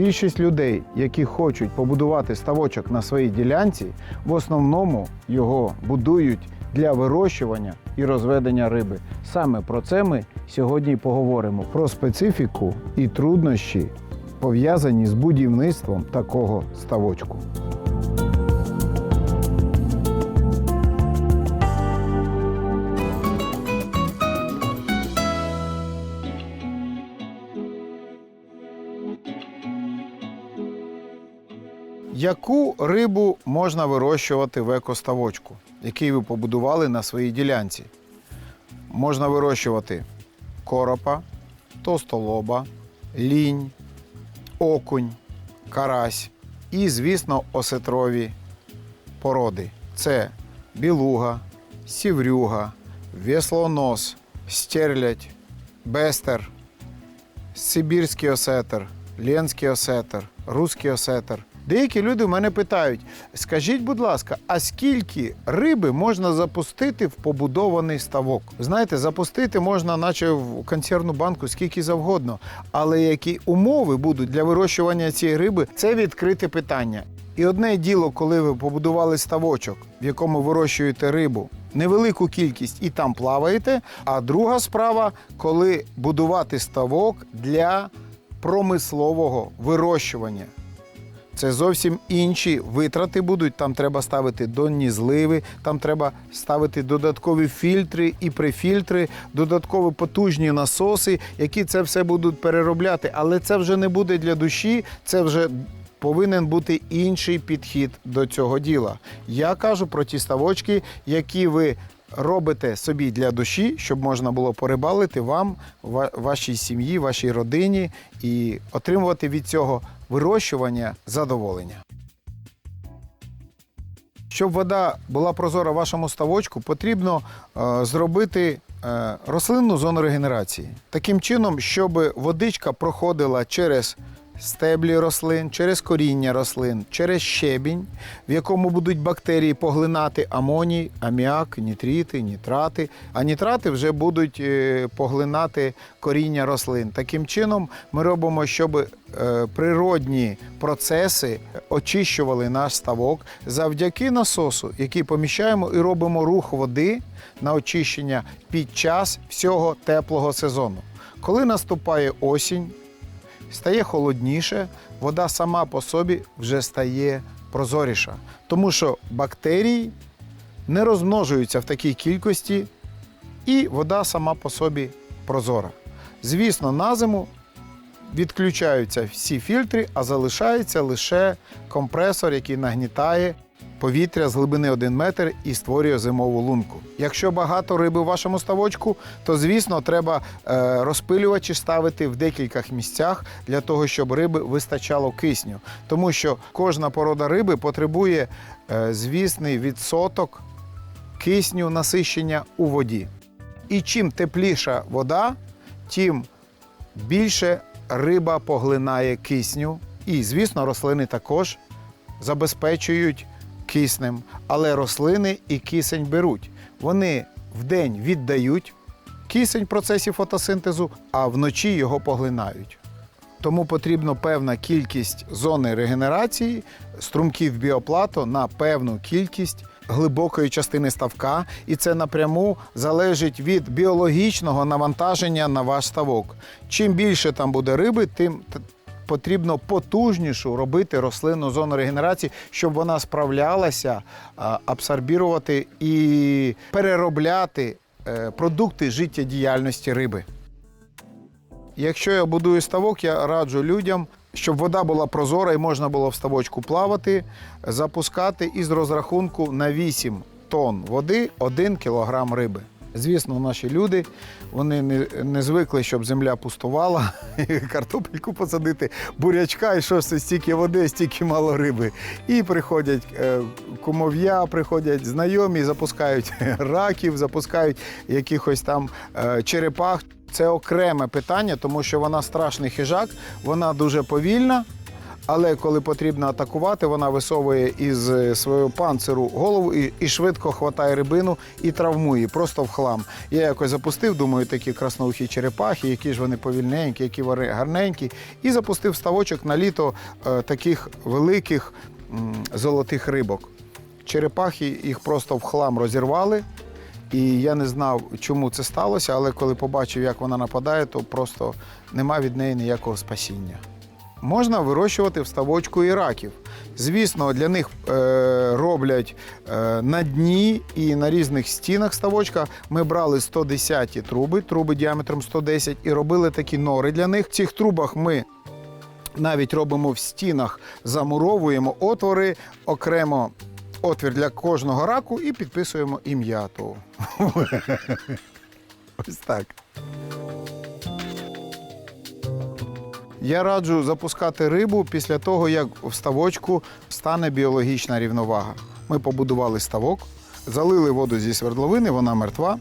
Більшість людей, які хочуть побудувати ставочок на своїй ділянці, в основному його будують для вирощування і розведення риби. Саме про це ми сьогодні поговоримо: про специфіку і труднощі, пов'язані з будівництвом такого ставочку. Яку рибу можна вирощувати в екоставочку, який ви побудували на своїй ділянці? Можна вирощувати коропа, товстолоба, лінь, окунь, карась і, звісно, осетрові породи. Це білуга, сіврюга, веслонос, стерлядь, бестер, сибірський осетр, ленський осетр, руський осетр. Деякі люди в мене питають: скажіть, будь ласка, а скільки риби можна запустити в побудований ставок? Знаєте, запустити можна, наче в консервну банку, скільки завгодно. Але які умови будуть для вирощування цієї риби, це відкрите питання. І одне діло, коли ви побудували ставочок, в якому вирощуєте рибу, невелику кількість і там плаваєте. А друга справа, коли будувати ставок для промислового вирощування. Це зовсім інші витрати будуть. Там треба ставити донні зливи, там треба ставити додаткові фільтри і префільтри, додаткові потужні насоси, які це все будуть переробляти. Але це вже не буде для душі, це вже повинен бути інший підхід до цього діла. Я кажу про ті ставочки, які ви. Робите собі для душі, щоб можна було порибалити вам, вашій сім'ї, вашій родині і отримувати від цього вирощування задоволення. Щоб вода була прозора вашому ставочку, потрібно е, зробити е, рослинну зону регенерації. Таким чином, щоб водичка проходила через стеблі рослин, через коріння рослин, через щебінь, в якому будуть бактерії поглинати амоній, аміак, нітрити, нітрати. А нітрати вже будуть е, поглинати коріння рослин. Таким чином, ми робимо, щоб е, природні процеси очищували наш ставок завдяки насосу, який поміщаємо і робимо рух води на очищення під час всього теплого сезону. Коли наступає осінь, стає холодніше, вода сама по собі вже стає прозоріша, тому що бактерії не розмножуються в такій кількості, і вода сама по собі прозора. Звісно, на зиму відключаються всі фільтри, а залишається лише компресор, який нагнітає повітря з глибини 1 метр і створює зимову лунку. Якщо багато риби в вашому ставочку, то звісно треба е, розпилювачі ставити в декількох місцях для того, щоб риби вистачало кисню. Тому що кожна порода риби потребує е, звісний відсоток кисню насищення у воді. І чим тепліша вода, тим більше риба поглинає кисню. І, звісно, рослини також забезпечують киснем. Але рослини і кисень беруть. Вони вдень віддають кисень в процесі фотосинтезу, а вночі його поглинають. Тому потрібна певна кількість зони регенерації, струмків біоплату на певну кількість глибокої частини ставка, і це напряму залежить від біологічного навантаження на ваш ставок. Чим більше там буде риби, тим потрібно потужнішу робити рослинну зону регенерації, щоб вона справлялася абсорбірувати і переробляти е, продукти життєдіяльності риби. Якщо я будую ставок, я раджу людям, щоб вода була прозора і можна було в ставочку плавати, запускати із розрахунку на 8 тонн води 1 кілограм риби. Звісно, наші люди вони не, не звикли, щоб земля пустувала, картопельку посадити, бурячка, і що це стільки води, стільки мало риби. І приходять е, кумов'я, приходять знайомі, запускають раків, запускають якихось там е, черепах. Це окреме питання, тому що вона страшний хижак, вона дуже повільна, Але коли потрібно атакувати, вона висовує із е, свого панциру голову і, і швидко хватає рибину і травмує просто в хлам. Я якось запустив, думаю, такі красноухі черепахи, які ж вони повільненькі, які вони гарненькі, і запустив ставочок на літо е, таких великих м, золотих рибок. Черепахи їх просто в хлам розірвали. І я не знав, чому це сталося, але коли побачив, як вона нападає, то просто нема від неї ніякого спасіння. Можна вирощувати в ставочку і раків. Звісно, для них е, роблять е, на дні і на різних стінах ставочка. Ми брали 110 труби, труби діаметром 110, і робили такі нори для них. В цих трубах ми навіть робимо в стінах, замуровуємо отвори окремо. Отвір для кожного раку і підписуємо ім'я того. Ось так. Я раджу запускати рибу після того, як в ставочку стане біологічна рівновага. Ми побудували ставок, залили воду зі свердловини, вона мертва.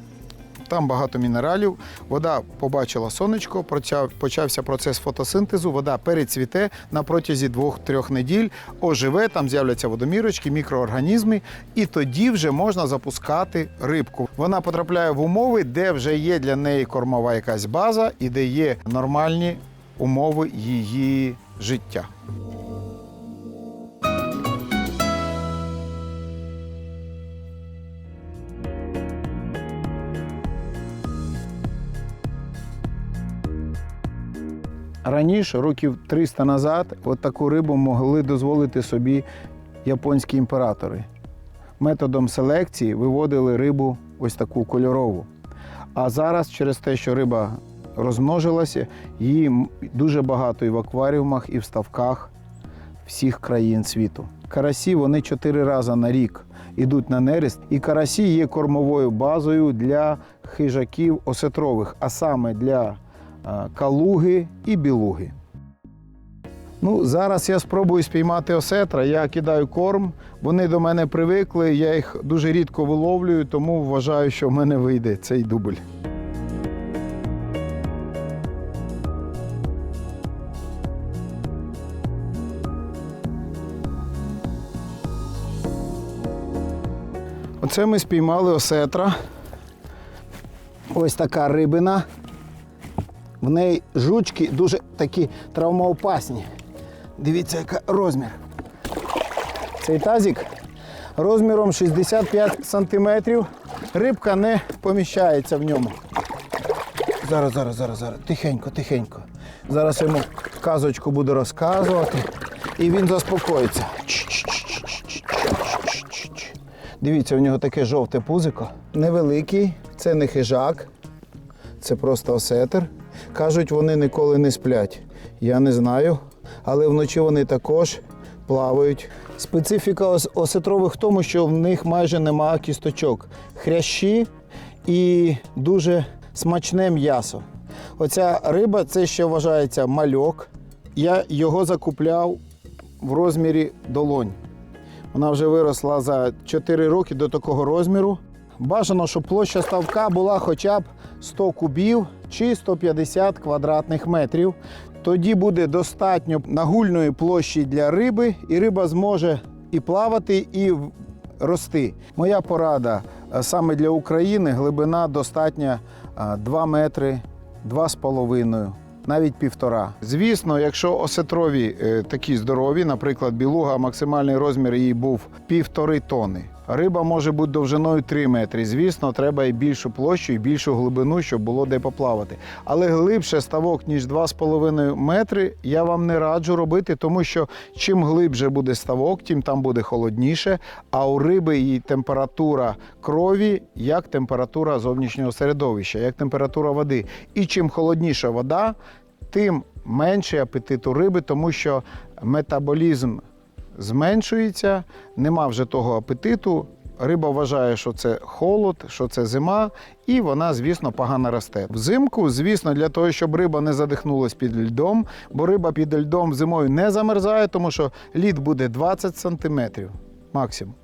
Там багато мінералів. Вода побачила сонечко, почався процес фотосинтезу, вода перецвіте на протязі двох-трьох неділь, оживе, там з'являться водомірочки, мікроорганізми, і тоді вже можна запускати рибку. Вона потрапляє в умови, де вже є для неї кормова якась база і де є нормальні умови її життя. Раніше, років 300 назад, от таку рибу могли дозволити собі японські імператори. Методом селекції виводили рибу ось таку кольорову. А зараз, через те, що риба розмножилася, її дуже багато і в акваріумах, і в ставках всіх країн світу. Карасі вони чотири рази на рік йдуть на нерест, і карасі є кормовою базою для хижаків осетрових, а саме для калуги і білуги. Ну, зараз я спробую спіймати осетра. Я кидаю корм. Вони до мене привикли. Я їх дуже рідко виловлюю, тому вважаю, що в мене вийде цей дубль. Оце ми спіймали осетра. Ось така рибина. В неї жучки дуже такі травмоопасні. Дивіться, який розмір. Цей тазик розміром 65 сантиметрів. Рибка не поміщається в ньому. Зараз, зараз, зараз, зараз. Тихенько, тихенько. Зараз йому казочку буду розказувати, і він заспокоїться. Чш-чш-чш-чш-чш-чш-чш. Дивіться, у нього таке жовте пузико. Невеликий, це не хижак, це просто осетр. Кажуть, вони ніколи не сплять. Я не знаю, але вночі вони також плавають. Специфіка осетрових в тому, що в них майже немає кісточок. Хрящі і дуже смачне м'ясо. Оця риба це ще вважається мальок. Я його закупляв в розмірі долонь. Вона вже виросла за 4 роки до такого розміру. Бажано, щоб площа ставка була хоча б 100 кубів чи 150 квадратних метрів. Тоді буде достатньо нагульної площі для риби, і риба зможе і плавати, і рости. Моя порада е, саме для України глибина достатня е, 2 метри, 2,5, навіть півтора. Звісно, якщо осетрові е, такі здорові, наприклад, білуга, максимальний розмір її був півтори тони. Риба може бути довжиною 3 метри. Звісно, треба і більшу площу, і більшу глибину, щоб було де поплавати. Але глибше ставок, ніж 2,5 метри, я вам не раджу робити, тому що чим глибше буде ставок, тим там буде холодніше. А у риби і температура крові, як температура зовнішнього середовища, як температура води. І чим холодніша вода, тим менший апетит у риби, тому що метаболізм зменшується, нема вже того апетиту. Риба вважає, що це холод, що це зима, і вона, звісно, погано росте. Взимку, звісно, для того, щоб риба не задихнулась під льдом, бо риба під льдом зимою не замерзає, тому що лід буде 20 сантиметрів максимум.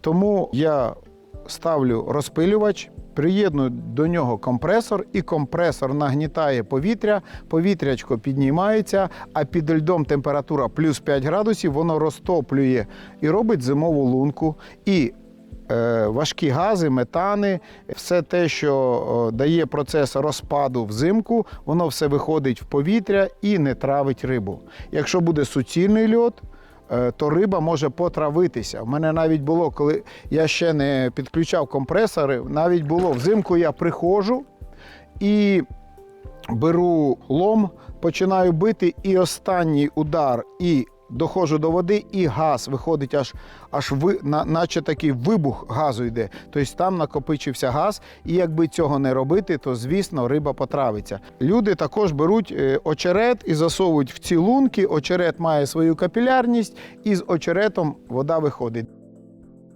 Тому я ставлю розпилювач приєднують до нього компресор, і компресор нагнітає повітря, повітрячко піднімається, а під льдом температура плюс 5 градусів, воно розтоплює і робить зимову лунку. І е, важкі гази, метани, все те, що дає процес розпаду взимку, воно все виходить в повітря і не травить рибу. Якщо буде суцільний льод, то риба може потравитися. У мене навіть було, коли я ще не підключав компресори, навіть було взимку я приходжу і беру лом, починаю бити, і останній удар, і доходжу до води, і газ виходить аж, аж ви, на, наче такий вибух газу йде. Тобто там накопичився газ, і якби цього не робити, то звісно риба потравиться. Люди також беруть е, очерет і засовують в ці лунки. Очерет має свою капілярність, і з очеретом вода виходить.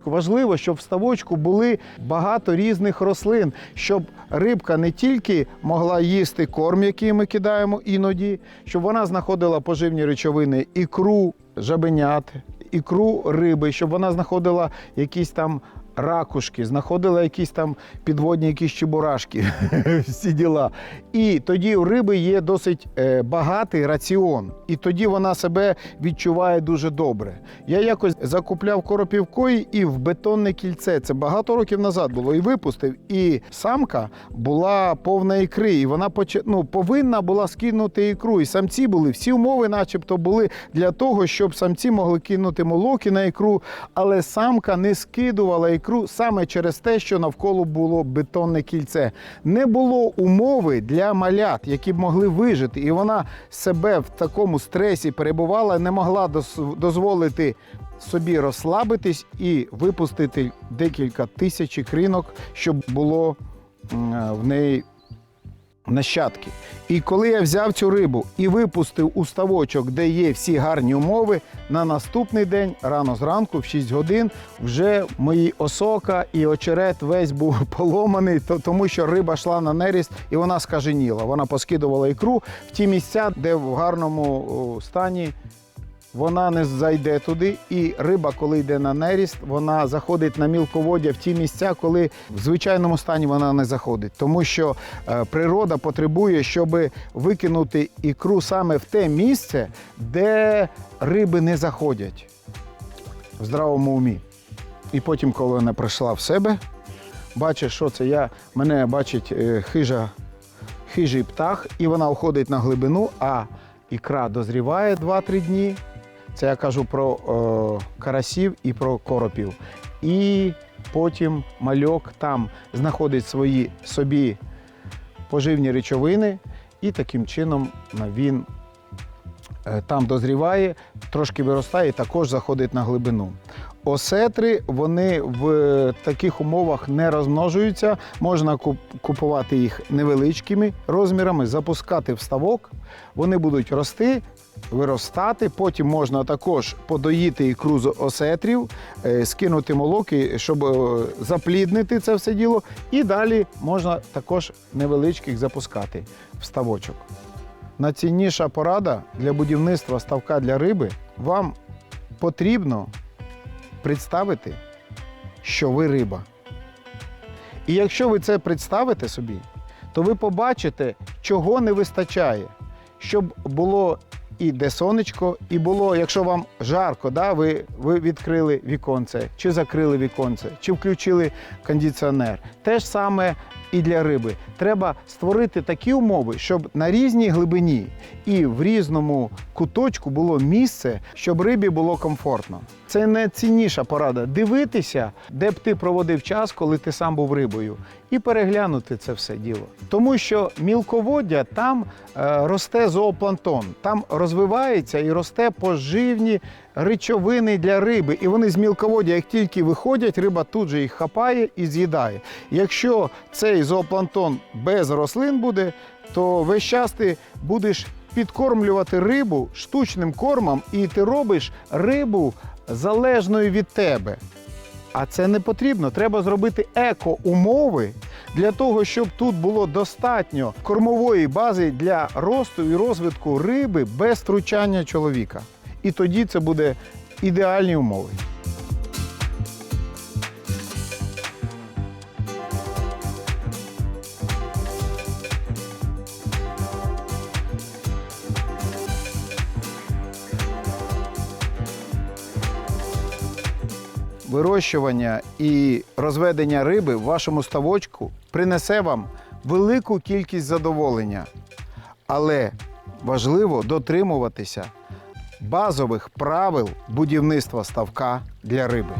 Важливо, щоб в ставочку були багато різних рослин, щоб рибка не тільки могла їсти корм, який ми кидаємо іноді, щоб вона знаходила поживні речовини, ікру жабенят, ікру риби, щоб вона знаходила якісь там ракушки, знаходила якісь там підводні якісь чебурашки, всі діла. І тоді у риби є досить е, багатий раціон, і тоді вона себе відчуває дуже добре. Я якось закупляв коропівкої і в бетонне кільце. Це багато років назад було і випустив. І самка була повна ікри, і вона поч... ну, повинна була скинути ікру. І самці були всі умови, начебто, були для того, щоб самці могли кинути молоки на ікру, але самка не скидувала ікру саме через те, що навколо було бетонне кільце. Не було умови для малят, які б могли вижити, і вона себе в такому стресі перебувала, не могла дозволити собі розслабитись і випустити декілька тисяч ікринок, щоб було е, в неї нащадки. І коли я взяв цю рибу і випустив у ставочок, де є всі гарні умови, на наступний день, рано зранку, в 6 годин, вже мої осока і очерет весь був поломаний, то- тому що риба йшла на неріст і вона скаженіла. Вона поскидувала ікру в ті місця, де в гарному стані вона не зайде туди, і риба, коли йде на неріст, вона заходить на мілководдя в ті місця, коли в звичайному стані вона не заходить. Тому що е, природа потребує, щоб викинути ікру саме в те місце, де риби не заходять в здравому умі. І потім, коли вона прийшла в себе, бачить, що це я, мене бачить е, хижа, хижий птах, і вона входить на глибину, а ікра дозріває 2-3 дні. Це я кажу про е, карасів і про коропів. І потім мальок там знаходить свої собі поживні речовини, і таким чином е, він е, там дозріває, трошки виростає і також заходить на глибину. Осетри вони в таких умовах не розмножуються. Можна купувати їх невеличкими розмірами, запускати в ставок. Вони будуть рости, виростати. Потім можна також подоїти ікру з осетрів, е, скинути молоки, щоб е, запліднити це все діло. І далі можна також невеличких запускати в ставочок. Найцінніша порада для будівництва ставка для риби вам потрібно представити, що ви риба. І якщо ви це представите собі, то ви побачите, чого не вистачає, щоб було і де сонечко, і було, якщо вам жарко, да, ви, ви відкрили віконце, чи закрили віконце, чи включили кондиціонер. Те ж саме і для риби. Треба створити такі умови, щоб на різній глибині і в різному куточку було місце, щоб рибі було комфортно. Це найцінніша порада дивитися, де б ти проводив час, коли ти сам був рибою, і переглянути це все діло. Тому що мілководдя там е, росте зоопланктон, там розвивається і росте поживні речовини для риби. І вони з мілководдя, як тільки виходять, риба тут же їх хапає і з'їдає. Якщо цей зоопланктон без рослин буде, то весь час ти будеш підкормлювати рибу штучним кормом, і ти робиш рибу залежною від тебе. А це не потрібно. Треба зробити еко-умови для того, щоб тут було достатньо кормової бази для росту і розвитку риби без втручання чоловіка. І тоді це буде ідеальні умови. Вирощування і розведення риби в вашому ставочку принесе вам велику кількість задоволення, але важливо дотримуватися базових правил будівництва ставка для риби.